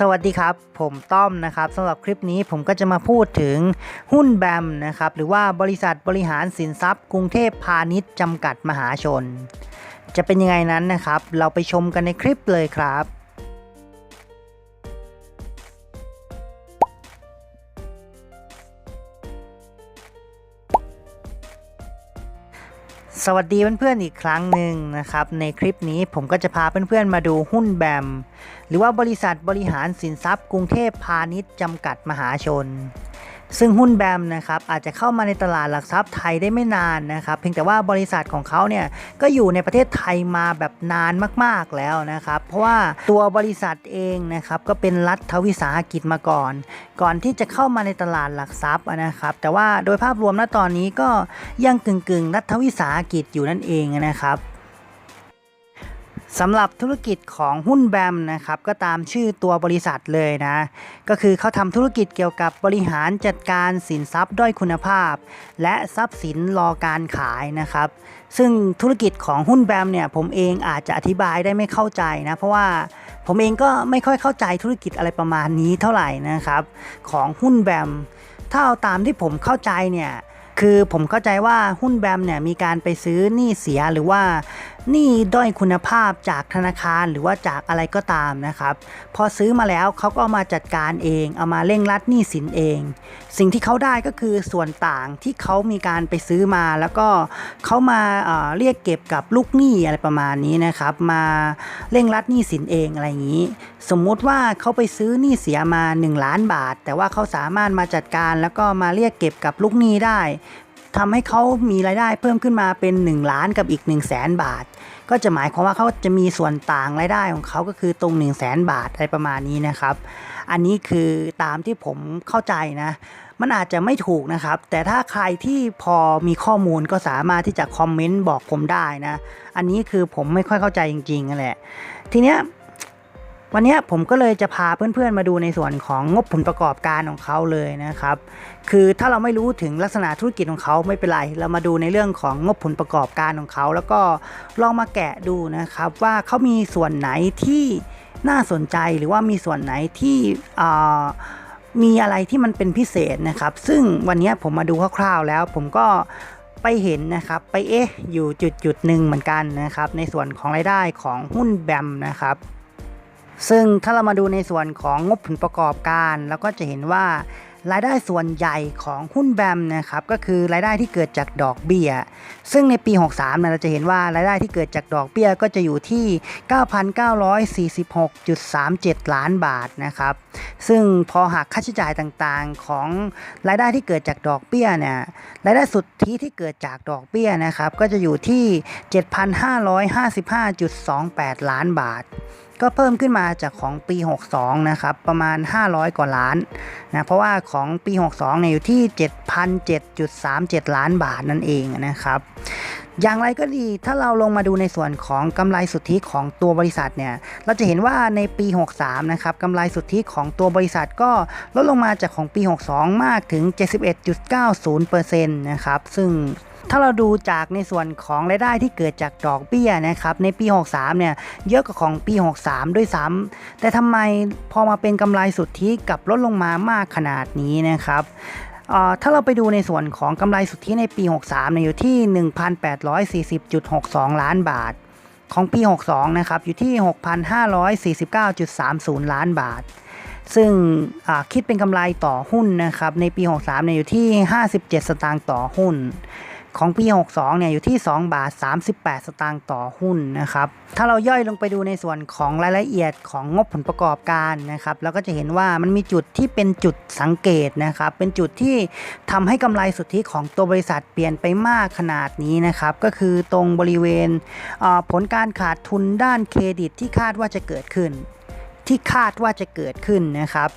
สวัสดีครับ ผมต้อมนะครับสำหรับคลิปนี้ผมก็จะมาพูดถึงหุ้นแบมนะครับหรือว่าบริษัทบริหารสินทรัพย์ กรุงเทพพาณิชย์จำกัดมหาชน จะเป็นยังไงนั้นนะครับ เราไปชมกันในคลิปเลยครับสวัสดีเพื่อนๆอีกครั้งหนึ่งนะครับ ในคลิปนี้ผมก็จะพาเพื่อนๆมาดูหุ้นแบม หรือว่าบริษัทบริหารสินทรัพย์ กรุงเทพพาณิชย์จำกัดมหาชน ซึ่งหุ้นแบมนะครับอาจจะเข้ามาในตลาดหลักทรัพย์ไทยได้ไม่นานนะครับเพียงแต่ว่าบริษัทของเขาเนี่ยก็อยู่ในประเทศไทยมาแบบนานมากๆแล้วนะครับ เพราะว่าตัวบริษัทเองนะครับก็เป็นรัฐวิสาหกิจมาก่อน ก่อนที่จะเข้ามาในตลาดหลักทรัพย์นะครับ แต่ว่าโดยภาพรวมณตอนนี้ก็ยังกึ่งๆ รัฐวิสาหกิจอยู่นั่นเองนะครับ สำหรับธุรกิจของหุ้นแบมนะครับก็ตามชื่อตัวบริษัทเลยนะ ก็คือเขาทำธุรกิจเกี่ยวกับบริหารจัดการสินทรัพย์ด้อยคุณภาพ และทรัพย์สินรอการขายนะครับ ซึ่งธุรกิจของหุ้นแบมเนี่ยผมเองอาจจะอธิบายได้ไม่เข้าใจนะเพราะว่าผมเองก็ไม่ค่อยเข้าใจธุรกิจอะไรประมาณนี้เท่าไหร่นะครับ ของหุ้นแบมถ้าเอาตามที่ผมเข้าใจเนี่ยคือผมเข้าใจว่าหุ้นแบมเนี่ยมีการไปซื้อหนี้เสียหรือว่า หนี้ด้อยคุณภาพจากธนาคารหรือว่าจากอะไรก็ตามนะครับ พอซื้อมาแล้วเขาก็ามาจัดการเอง เอามาเร่งรัดหนี้สินเอง สิ่งที่เขาได้ก็คือส่วนต่างที่เขามีการไปซื้อมา แล้วก็เขามาเอ่อเรียกเก็บกับลูกหนี้อะไรประมาณนี้นะครับ มาเร่งรัดหนี้สินเองอะไรอย่างนี้ สมมุติว่าเขาไปซื้อหนี้เสียมา 1 ล้านบาท แต่ว่าเขาสามารถมาจัดการแล้วก็มาเรียกเก็บกับลูกหนี้ได้ ทำให้เขามีรายได้เพิ่มขึ้นมาเป็น 1 ล้านกับอีก 1 0 0 0 0แสนบาท ก็จะหมายความว่าเขาจะมีส่วนต่างรายได้ของเขาก็คือตรง 1 0 0 0 0แสนบาทอะไรประมาณนี้นะครับ อันนี้คือตามที่ผมเข้าใจนะมันอาจจะไม่ถูกนะครับ แต่ถ้าใครที่พอมีข้อมูลก็สามารถที่จะคอมเมนต์บอกผมได้นะ อันนี้คือผมไม่ค่อยเข้าใจจริงๆนั่นแหละ ทีเนี้ย วันนี้ผมก็เลยจะพาเพื่อนๆมาดูในส่วนของงบผลประกอบการของเขาเลยนะครับ คือถ้าเราไม่รู้ถึงลักษณะธุรกิจของเขาไม่เป็นไร เรามาดูในเรื่องของงบผลประกอบการของเขา แล้วก็ลองมาแกะดูนะครับว่าเขามีส่วนไหนที่น่าสนใจหรือว่ามีส่วนไหนที่มีอะไรที่มันเป็นพิเศษนะครับ ซึ่งวันนี้ผมมาดูคร่าวๆแล้ว ผมก็ไปเห็นนะครับไปเอ๊ะอยู่จุดจุดๆหนึ่งเหมือนกันนะครับ ในส่วนของรายได้ของหุ้นแบมนะครับ ซึ่งถ้าเรามาดูในส่วนของงบผลประกอบการ เราก็จะเห็นว่ารายได้ส่วนใหญ่ของหุ้นแบมนะครับก็คือรายได้ที่เกิดจากดอกเบี้ย ซึ่งในปี 63เนี่ยเราจะเห็นว่ารายได้ที่เกิดจากดอกเบี้ยก็จะอยู่ที่ 9,946.37 ล้านบาทนะครับซึ่งพอหักค่าใช้จ่ายต่างๆของรายได้ที่เกิดจากดอกเบี้ยเนี่ยรายได้สุทธิที่เกิดจากดอกเบี้ยนะครับก็จะอยู่ที่ 7,555.28 ล้านบาท ก็เพิ่มขึ้นมาจากของปี 62 นะครับ ประมาณ 500 กว่าล้านนะเพราะว่าของปี 62 เนี่ยอยู่ที่ 7,007.37 ล้านบาทนั่นเองนะครับ อย่างไรก็ดีถ้าเราลงมาดูในส่วนของกำไรสุทธิของตัวบริษัทเนี่ยเราจะเห็นว่าในปี 63 นะครับกำไรสุทธิของตัวบริษัทก็ลดลงมาจากของปี 62 มากถึง 71.90%นะครับซึ่ง ถ้าเราดูจากในส่วนของรายได้ที่เกิดจากดอกเบี้ยนะครับในปี 63 เนี่ยเยอะกว่าของปี 63 ด้วยซ้ำแต่ทำไมพอมาเป็นกำไรสุทธิกลับลดลงมามากขนาดนี้นะครับเอ่อถ้าเราไปดูในส่วนของกำไรสุทธิในปี 63เนี่ยอยู่ที่ 1,840.62 ล้านบาท ของปี 62 นะครับ อยู่ที่ 6,549.30 ล้านบาท ซึ่งคิดเป็นกำไรต่อหุ้นนะครับ ในปี 63เนี่ยอยู่ที่ 57 สตางค์ต่อหุ้น ของปี 62 เนี่ยอยู่ที่ 2 บาท 38 สตางค์ต่อหุ้นนะครับ ถ้าเราย่อยลงไปดูในส่วนของรายละเอียดของงบผลประกอบการนะครับเราก็จะเห็นว่ามันมีจุดที่เป็นจุดสังเกตนะครับ เป็นจุดที่ทำให้กำไรสุทธิของตัวบริษัทเปลี่ยนไปมากขนาดนี้นะครับ ก็คือตรงบริเวณเผลการขาดทุนด้านเครดิตที่คาดว่าจะเกิดขึ้น ที่คาดว่าจะเกิดขึ้นนะครับ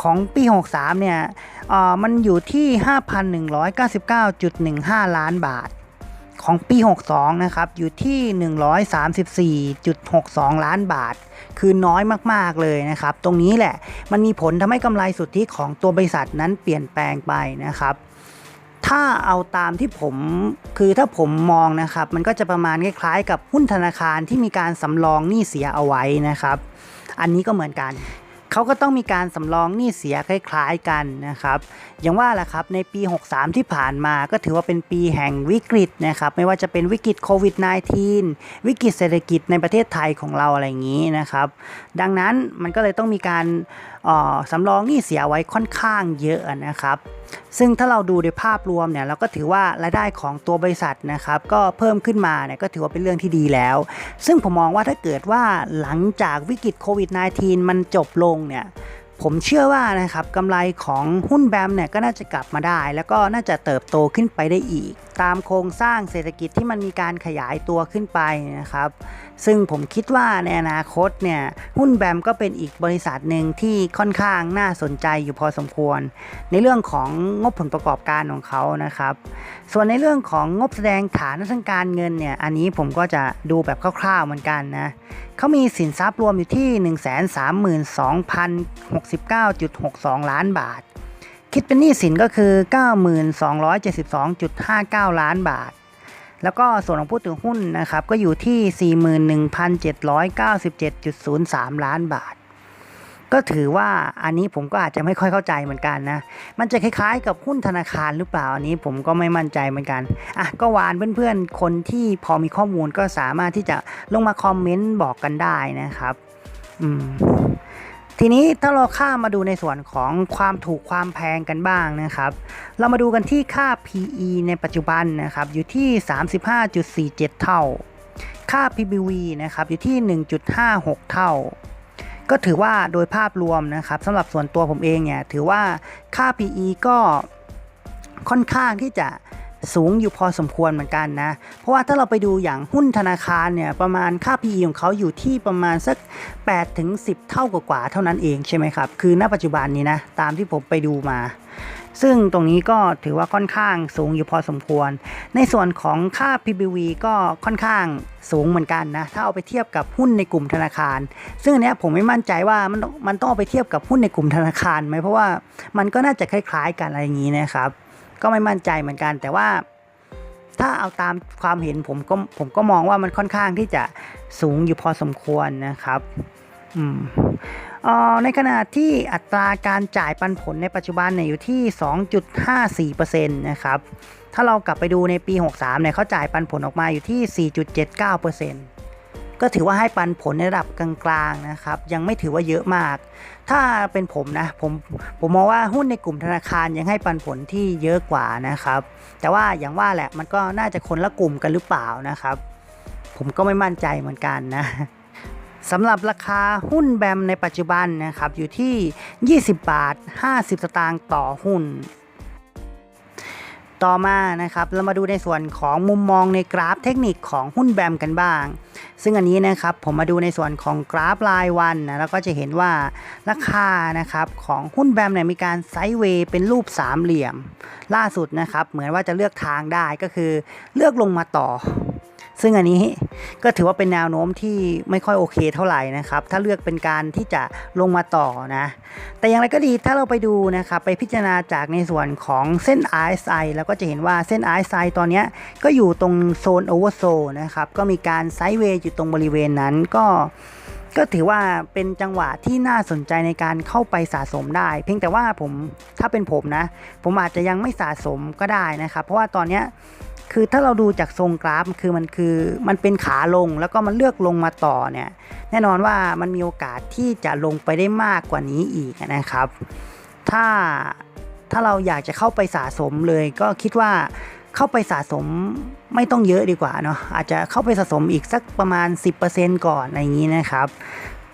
ของปี 63 เนี่ยเอ่อมันอยู่ที่ 5,199.15 ล้านบาท ของปี 62 นะครับ อยู่ที่ 134.62 ล้านบาท คือน้อยมากๆเลยนะครับ ตรงนี้แหละมันมีผลทำให้กำไรสุทธิของตัวบริษัทนั้นเปลี่ยนแปลงไปนะครับถ้าเอาตามที่ผมคือถ้าผมมองนะครับ มันก็จะประมาณคล้ายๆ กับหุ้นธนาคารที่มีการสำรองหนี้เสียเอาไว้นะครับ อันนี้ก็เหมือนกันเขาก็ต้องมีการสำรองหนี้เสียคล้ายๆกันนะครับ อย่างว่าแหละครับในปี 63 ที่ผ่านมาก็ถือว่าเป็นปีแห่งวิกฤตนะครับไม่ว่าจะเป็นวิกฤตโควิด -19 วิกฤตเศรษฐกิจในประเทศไทยของเราอะไรอย่างนี้นะครับ ดังนั้นมันก็เลยต้องมีการออสำรองหนี้เสียไว้ค่อนข้างเยอะนะครับ ซึ่งถ้าเราดูในภาพรวมเนี่ยเราก็ถือว่ารายได้ของตัวบริษัทนะครับก็เพิ่มขึ้นมาเนี่ยก็ถือว่าเป็นเรื่องที่ดีแล้ว ซึ่งผมมองว่าถ้าเกิดว่าหลังจากวิกฤตโควิด -19 มันจบลงเนี่ย ผมเชื่อว่านะครับกำไรของหุ้นแบมเนี่ยก็น่าจะกลับมาได้ แล้วก็น่าจะเติบโตขึ้นไปได้อีก ตามโครงสร้างเศรษฐกิจที่มันมีการขยายตัวขึ้นไปนะครับ ซึ่งผมคิดว่าในอนาคตเนี่ยหุ้นแบมก็เป็นอีกบริษัทหนึ่งที่ค่อนข้างน่าสนใจอยู่พอสมควร ในเรื่องของงบผลประกอบการของเขานะครับ ส่วนในเรื่องของงบแสดงฐานทางการเงินเนี่ยอันนี้ผมก็จะดูแบบคร่าวๆเหมือนกันนะ เขามีสินทรัพย์รวมอยู่ที่ 132,069.62 ล้านบาท คิดเป็นหนี้สินก็คือ92,272.59 ล้านบาท แล้วก็ส่วนของผู้ถือหุ้นนะครับก็อยู่ที่ 41,797.03 ล้านบาท ก็ถือว่าอันนี้ผมก็อาจจะไม่ค่อยเข้าใจเหมือนกันนะ มันจะคล้ายๆ กับหุ้นธนาคารหรือเปล่าอันนี้ผมก็ไม่มั่นใจเหมือนกันอะก็วานเพื่อนๆ คนที่พอมีข้อมูลก็สามารถที่จะลงมาคอมเมนต์บอกกันได้นะครับ อืมทีนี้ถ้าเราข้ามมาดูในส่วนของความถูกความแพงกันบ้างนะครับ เรามาดูกันที่ค่า PE ในปัจจุบันนะครับ อยู่ที่ 35.47 เท่า ค่า PBV นะครับ อยู่ที่ 1.56 เท่า ก็ถือว่าโดยภาพรวมนะครับสำหรับส่วนตัวผมเองเนี่ยถือว่าค่า PE ก็ค่อนข้างที่จะ สูงอยู่พอสมควรเหมือนกันนะ เพราะว่าถ้าเราไปดูอย่างหุ้นธนาคารเนี่ยประมาณค่า PE ของเขาอยู่ที่ประมาณสัก8ถึง10 เท่ากว่าเท่านั้นเองใช่ไหมครับ คือณปัจจุบันนี้นะตามที่ผมไปดูมา ซึ่งตรงนี้ก็ถือว่าค่อนข้างสูงอยู่พอสมควร ในส่วนของค่า PBV ก็ค่อนข้างสูงเหมือนกันนะ ถ้าเอาไปเทียบกับหุ้นในกลุ่มธนาคาร ซึ่งอันเนี้ยผมไม่มั่นใจว่ามันมันต้องเอาไปเทียบกับหุ้นในกลุ่มธนาคารไหมเพราะว่ามันก็น่าจะคล้าย ๆ กันอะไรอย่างนี้นะครับ ก็ไม่มั่นใจเหมือนกัน แต่ว่าถ้าเอาตามความเห็นผมก็ผมก็มองว่ามันค่อนข้างที่จะสูงอยู่พอสมควรนะครับอืมออในขณะที่อัตราการจ่ายปันผลในปัจจุบันเนี่ยอยู่ที่ 2.54%นะครับ ถ้าเรากลับไปดูในปี 63เนี่ยเขาจ่ายปันผลออกมาอยู่ที่ 4.79% ก็ถือว่าให้ปันผลในระดับกลางๆนะครับ ยังไม่ถือว่าเยอะมาก ถ้าเป็นผมนะผมผมมองว่าหุ้นในกลุ่มธนาคารยังให้ปันผลที่เยอะกว่านะครับ แต่ว่าอย่างว่าแหละมันก็น่าจะคนละกลุ่มกันหรือเปล่านะครับ ผมก็ไม่มั่นใจเหมือนกันนะสำหรับราคาหุ้นแบมในปัจจุบันนะครับอยู่ที่ 20 บาท 50 สตางค์ต่อหุ้น ต่อมานะครับเรามาดูในส่วนของมุมมองในกราฟเทคนิคของหุ้นแบมกันบ้าง ซึ่งอันนี้นะครับผมมาดูในส่วนของกราฟรายวันนะแล้วก็จะเห็นว่าราคานะครับของหุ้นแบมเนี่ยมีการไซด์เวย์เป็นรูปสามเหลี่ยม ล่าสุดนะครับเหมือนว่าจะเลือกทางได้ก็คือเลือกลงมาต่อ ซึ่งอันนี้ก็ถือว่าเป็นแนวโน้มที่ไม่ค่อยโอเคเท่าไหร่นะครับ ถ้าเลือกเป็นการที่จะลงมาต่อนะ แต่อย่างไรก็ดีถ้าเราไปดูนะครับไปพิจารณาจากในส่วนของเส้น RSI แล้วก็จะเห็นว่าเส้น RSI ตอนนี้ก็อยู่ตรงโซนโอเวอร์โซนะครับ ก็มีการไซด์เวย์อยู่ตรงบริเวณนั้นก็ก็ถือว่าเป็นจังหวะที่น่าสนใจในการเข้าไปสะสมได้ เพียงแต่ว่าผมถ้าเป็นผมนะ ผมอาจจะยังไม่สะสมก็ได้นะครับ เพราะว่าตอนเนี้ย คือถ้าเราดูจากทรงกราฟคือมันคือมันเป็นขาลงแล้วก็มันเลือกลงมาต่อเนี่ยแน่นอนว่ามันมีโอกาสที่จะลงไปได้มากกว่านี้อีกนะครับ ถ้าถ้าเราอยากจะเข้าไปสะสมเลยก็คิดว่าเข้าไปสะสมไม่ต้องเยอะดีกว่าเนาะอาจจะเข้าไปสะสมอีกสักประมาณ 10%ก่อนอะไรอย่างนี้นะครับ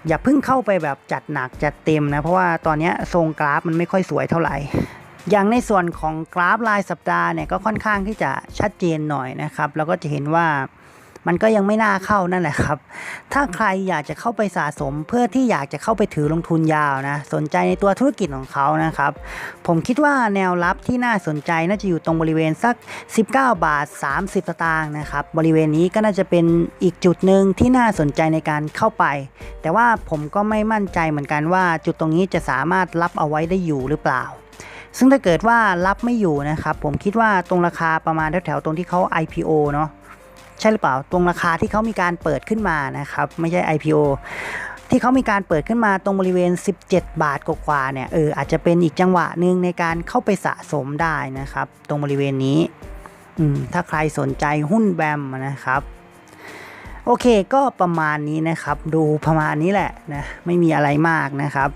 อย่าเพิ่งเข้าไปแบบจัดหนักจัดเต็มนะเพราะว่าตอนนี้ทรงกราฟมันไม่ค่อยสวยเท่าไหร่ อย่างในส่วนของกราฟรายสัปดาห์เนี่ยก็ค่อนข้างที่จะชัดเจนหน่อยนะครับ แล้วก็จะเห็นว่ามันก็ยังไม่น่าเข้านั่นแหละครับ ถ้าใครอยากจะเข้าไปสะสมเพื่อที่อยากจะเข้าไปถือลงทุนยาวนะ สนใจในตัวธุรกิจของเขานะครับ ผมคิดว่าแนวรับที่น่าสนใจน่าจะอยู่ตรงบริเวณสัก 19 บาท 30สตางค์นะครับ บริเวณนี้ก็น่าจะเป็นอีกจุดหนึ่งที่น่าสนใจในการเข้าไป แต่ว่าผมก็ไม่มั่นใจเหมือนกันว่าจุดตรงนี้จะสามารถรับเอาไว้ได้อยู่หรือเปล่า ซึ่งถ้าเกิดว่ารับไม่อยู่นะครับ ผมคิดว่าตรงราคาประมาณแถวๆตรงที่เขา IPO เนาะใช่หรือเปล่าตรงราคาที่เขามีการเปิดขึ้นมานะครับ ไม่ใช่ IPO ที่เขามีการเปิดขึ้นมาตรงบริเวณ 17 บาทกว่าๆเนี่ยเอออาจจะเป็นอีกจังหวะหนึ่งในการเข้าไปสะสมได้นะครับ ตรงบริเวณนี้ถ้าใครสนใจหุ้นแบมนะครับ โอเคก็ประมาณนี้นะครับ ดูประมาณนี้แหละนะไม่มีอะไรมากนะครับ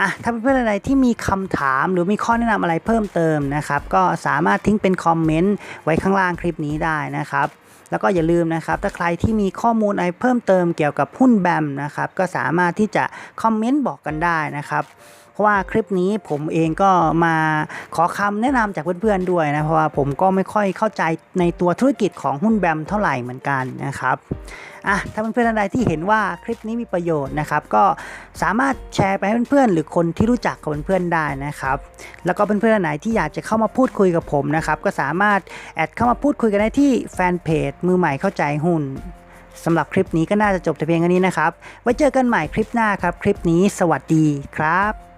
อะถ้าเพื่อนๆอะไรที่มีคำถามหรือมีข้อแนะนำอะไรเพิ่มเติมนะครับ ก็สามารถทิ้งเป็นคอมเมนต์ไว้ข้างล่างคลิปนี้ได้นะครับแล้วก็อย่าลืมนะครับ ถ้าใครที่มีข้อมูลอะไรเพิ่มเติมเกี่ยวกับหุ้นแบมนะครับ ก็สามารถที่จะคอมเมนต์บอกกันได้นะครับ เพราะว่าคลิปนี้ผมเองก็มาขอคำแนะนำจากเพื่อนๆด้วยนะ เพราะว่าผมก็ไม่ค่อยเข้าใจในตัวธุรกิจของหุ้นแบมเท่าไหร่เหมือนกันนะครับอะถ้าเพื่อนๆอะไรที่เห็นว่าคลิปนี้มีประโยชน์นะครับ ก็สามารถแชร์ไปให้เพื่อนๆ หรือคนที่รู้จักกับเพื่อนๆได้นะครับ แล้วก็เพื่อนๆไหนที่อยากจะเข้ามาพูดคุยกับผมนะครับ ก็สามารถแอดเข้ามาพูดคุยกันได้ที่แฟนเพจมือใหม่เข้าใจหุ้นสำหรับคลิปนี้ก็น่าจะจบแต่เพียงแค่นี้นะครับ ไว้เจอกันใหม่คลิปหน้าครับ คลิปนี้สวัสดีครับ